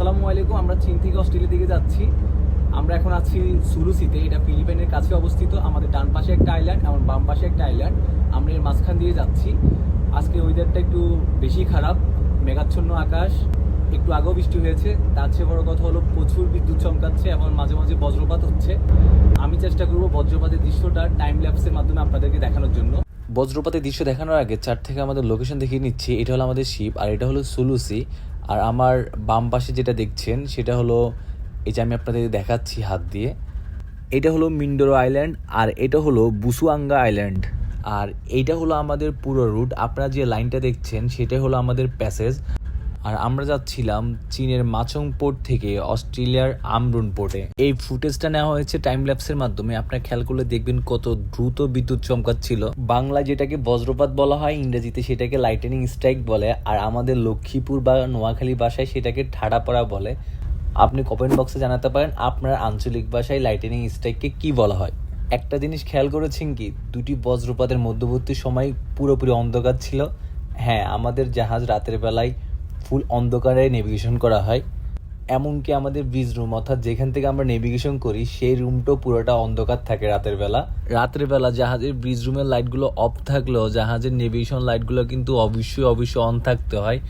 আসসালামু আলাইকুম, আমরা চীন থেকে অস্ট্রেলিয়া দিকে যাচ্ছি। আমরা এখন আছি সুলুসিতে এটা ফিলিপাইনের কাছে অবস্থিত। আমাদের ডান পাশে একটা আইল্যান্ড এবং বাম পাশে একটা আইল্যান্ড আমরা এর মাঝখান দিয়ে যাচ্ছি। আজকে ওয়েদারটা একটু বেশি খারাপ, মেঘাচ্ছন্ন আকাশ, একটু আগেও বৃষ্টি হয়েছে। তার চেয়ে বড় কথা হলো প্রচুর বিদ্যুৎ চমকাচ্ছে এবং মাঝে মাঝে বজ্রপাত হচ্ছে। আমি চেষ্টা করব বজ্রপাতের দৃশ্যটা টাইম ল্যাপসের মাধ্যমে আপনাদেরকে দেখানোর জন্য। বজ্রপাতের দৃশ্য দেখানোর আগে চার থেকে আমাদের লোকেশন দেখিয়ে নিচ্ছি। এটা হলো আমাদের শিপ, আর এটা হলো সুলুসি আর আমার বাম পাশে যেটা দেখছেন, সেটা হলো, এই যে আমি আপনাদের দেখাচ্ছি হাত দিয়ে, এটা হলো মিন্ডোরো আইল্যান্ড আর এটা হলো বুসুয়াঙ্গা আইল্যান্ড। আর এইটা হলো আমাদের পুরো রুট। আপনারা যে লাইনটা দেখছেন, সেটা হলো আমাদের প্যাসেজ। আর আমরা যাচ্ছিলাম চীনের মাচং পোর্ট থেকে অস্ট্রেলিয়ার আমরুন পোর্টে। এই ফুটেজটা নেওয়া হয়েছে টাইম ল্যাপসের মাধ্যমে। আপনারা খেয়াল করলে দেখবেন কত দ্রুত বিদ্যুৎ চমকাচ্ছিল। বাংলায় যেটাকে বজ্রপাত বলা হয়, ইংরেজিতে সেটাকে লাইটেনিং স্ট্রাইক বলে, আর আমাদের লক্ষ্মীপুর বা নোয়াখালী ভাষায় সেটাকে ঠাড়া পড়া বলে। আপনি কমেন্ট বক্সে জানাতে পারেন আপনার আঞ্চলিক ভাষায় লাইটেনিং স্ট্রাইককে কি বলা হয়। একটা জিনিস খেয়াল করেছেন কি? দুটি বজ্রপাতের মধ্যবর্তী সময় পুরোপুরি অন্ধকার ছিল। হ্যাঁ আমাদের জাহাজ রাতের বেলায় ফুল অন্ধকারে নেভিগেশন করা হয়। এমনকি আমাদের ব্রিজ রুম অর্থাৎ যেখান থেকে আমরা নেভিগেশন করি, সেই রুমটাও পুরোটা অন্ধকার থাকে রাতের বেলা। রাতের বেলা জাহাজের ব্রিজ রুমের লাইটগুলো অফ থাকলেও জাহাজের নেভিগেশন লাইটগুলো কিন্তু অবশ্যই অবশ্যই অন থাকতে হয়।